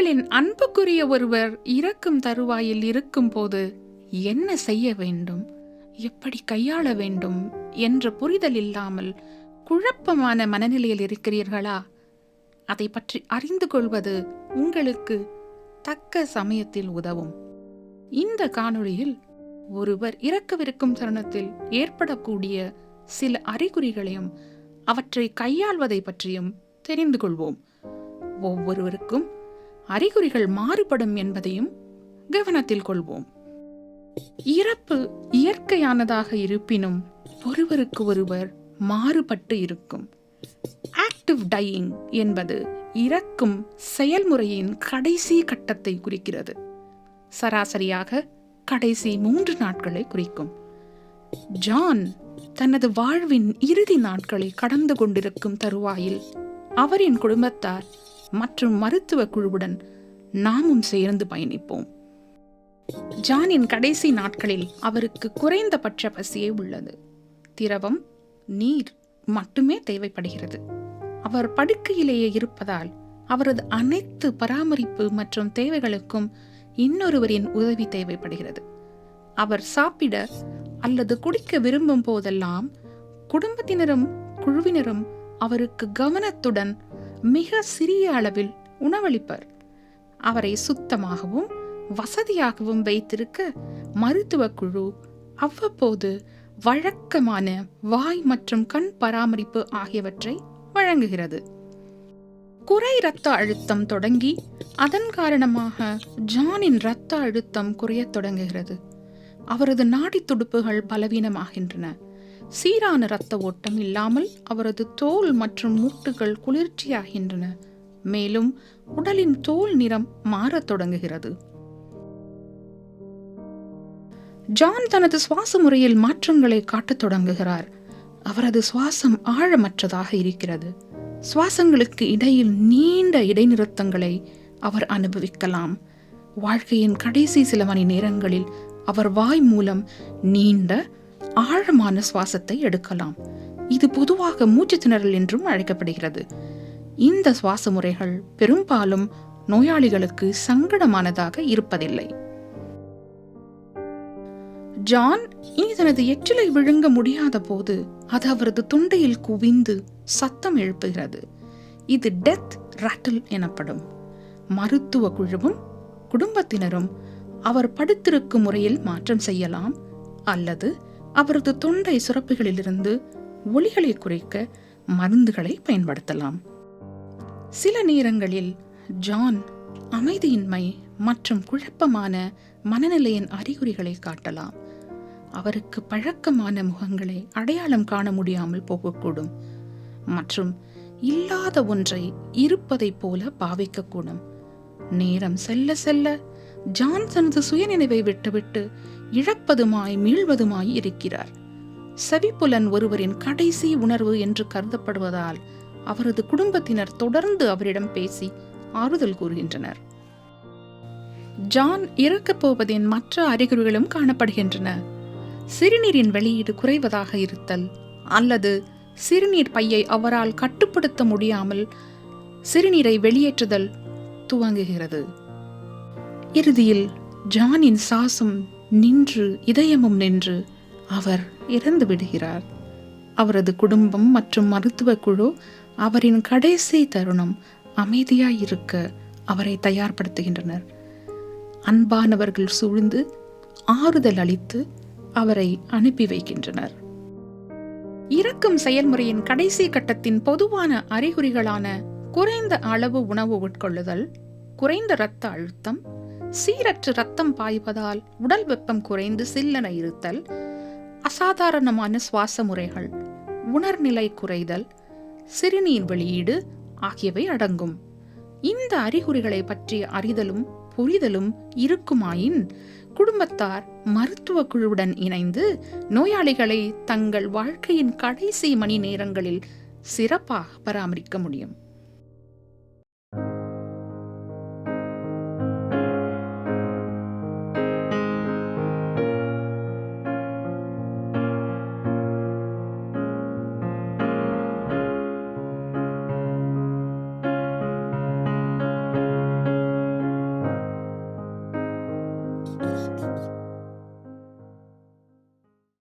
உங்களின் அன்புக்குரிய ஒருவர் இறக்கும் தருவாயில் இருக்கும்போது என்ன செய்ய வேண்டும்? எப்படி கையாள வேண்டும்? என்ற புரிதல் இல்லாமல் குழப்பமான மனநிலையில் இருக்கிறீர்களா? அதை பற்றி அறிந்து கொள்வது உங்களுக்கு தக்க சமயத்தில் உதவும். இந்த காணொளியில் ஒருவர் இறக்கவிருக்கும் தருணத்தில் ஏற்படக்கூடிய சில அறிகுறிகளையும் அவற்றை கையாள்வதை பற்றியும் தெரிந்து கொள்வோம். ஒவ்வொருவருக்கும் அறிகுறிகள் மாறுபடும் என்பதையும் கவனத்தில் கொள்வோம். இறப்பு இயற்கையானதாக இருப்பினும் ஒருவருக்கு ஒருவர் மாறுபட்டு இருக்கும். ஆக்டிவ் டையிங் என்பது இறக்கும் செயல்முறையின் கடைசி கட்டத்தை குறிக்கிறது. சராசரியாக கடைசி மூன்று நாட்களை குறிக்கும். ஜான் தனது வாழ்வின் இறுதி நாட்களை கடந்து கொண்டிருக்கும் தருவாயில் அவரின் குடும்பத்தார் மற்றும் மருத்துவ குழுவுடன் நாமும் சேர்ந்து பயணிப்போம். ஜானின் கடைசி நாட்களில் அவருக்கு குறைந்தபட்ச பசியே உள்ளது. திரவம் நீர் மட்டுமே தேவைப்படுகிறது. அவர் படுக்கையிலேயே இருப்பதால் அவரது அனைத்து பராமரிப்பு மற்றும் தேவைகளுக்கும் இன்னொருவரின் உதவி தேவைப்படுகிறது. அவர் சாப்பிட அல்லது குடிக்க விரும்பும் போதெல்லாம் குடும்பத்தினரும் குழுவினரும் அவருக்கு கவனத்துடன் மிக சிறிய அளவில் உணவளிப்பர். அவரை சுத்தமாகவும் வசதியாகவும் வைத்திருக்க மருத்துவ குழு அவ்வப்போது வழக்கமான வாய் மற்றும் கண் பராமரிப்பு ஆகியவற்றை வழங்குகிறது. குறை இரத்த அழுத்தம் தொடங்கி அதன் காரணமாக ஜானின் இரத்த அழுத்தம் குறையத் தொடங்குகிறது. அவரது நாடி துடுப்புகள் பலவீனமாகின்றன. சீரான இரத்த ஓட்டம் இல்லாமல் அவரது தோல் மற்றும் மூட்டுகள் குளிர்ச்சியாகின்றன. மேலும் உடலின் தோல் நிறம் மாறத் தொடங்குகிறது. ஜான் தனது சுவாச முறையில் மாற்றங்களை காட்டத் தொடங்குகிறார். அவரது சுவாசம் ஆழமற்றதாக இருக்கிறது. சுவாசங்களுக்கு இடையில் நீண்ட இடைநிறுத்தங்களை அவர் அனுபவிக்கலாம். வாழ்க்கையின் கடைசி சில மணி நேரங்களில் அவர் வாய் மூலம் நீண்ட ஆழமான சுவாசத்தை எடுக்கலாம். இது பொதுவாக மூச்சு திணறல் என்றும் அழைக்கப்படுகிறது. இந்த சுவாச முறைகள் பெரும்பாலும் நோயாளிகளுக்கு சங்கடமானதாக இருப்பதில்லை. ஜான் இனி தனது எச்சிலை விழுங்க முடியாத போது அது அவரது தொண்டையில் குவிந்து சத்தம் எழுப்புகிறது. இது டெத் ராட்டில் எனப்படும். மருத்துவ குழுவும் குடும்பத்தினரும் அவர் படுத்திருக்கும் முறையில் மாற்றம் செய்யலாம் அல்லது அவரது தொண்டை சுரப்புகளிலிருந்து ஒளிகளை குறைக்க மருந்துகளை பயன்படுத்தலாம். சில நேரங்களில் ஜான் அமைதியின்மை மற்றும் குழப்பமான மனநிலையின் அறிகுறிகளை காட்டலாம். அவருக்கு பழக்கமான முகங்களை அடையாளம் காண முடியாமல் போகக்கூடும் மற்றும் இல்லாத ஒன்றை இருப்பதைப் போல பாவிக்கக்கூடும். நேரம் செல்ல செல்ல ஜான் தனது சுயநினைவை விட்டுவிட்டு இழப்பதுமாய் மீள்வதுமாய் இருக்கிறார். செவிப்புலன் ஒருவரின் கடைசி உணர்வு என்று கருதப்படுவதால் அவரது குடும்பத்தினர் தொடர்ந்து அவரிடம் பேசி ஆறுதல் கூறுகின்றனர். ஜான் இறக்கப் போவதின் மற்ற அறிகுறிகளும் காணப்படுகின்றன. சிறுநீரின் வெளியீடு குறைவதாக இருத்தல் அல்லது சிறுநீர் பையை அவரால் கட்டுப்படுத்த முடியாமல் சிறுநீரை வெளியேற்றுதல் துவங்குகிறது. இறுதியில் ஜானின் சாசம் நின்று இதயமும் நின்று அவர் இறந்து விடுகிறார். அவரது குடும்பம் மற்றும் மருத்துவ குழு அவரின் கடைசி தருணம் அமைதியாய் இருக்க அவரை தயார்படுத்துகின்றனர். அன்பானவர்கள் சூழ்ந்து ஆறுதல் அளித்து அவரை அனுப்பி வைக்கின்றனர். இறக்கும் செயல்முறையின் கடைசி கட்டத்தின் பொதுவான அறிகுறிகளான குறைந்த அளவு உணவு உட்கொள்ளுதல் குறைந்த இரத்த அழுத்தம் சீரற்று ரத்தம் பாய்வதால் உடல் வெப்பம் குறைந்து சில்லென இருத்தல் அசாதாரணமான சுவாச முறைகள் உணர்நிலை குறைதல் சிறுநீர் வெளியீடு ஆகியவை அடங்கும். இந்த அறிகுறிகளை பற்றி அறிதலும் புரிதலும் இருக்குமாயின் குடும்பத்தார் மருத்துவ குழுவுடன் இணைந்து நோயாளிகளை தங்கள் வாழ்க்கையின் கடைசி மணி நேரங்களில் சிறப்பாக பராமரிக்க முடியும்.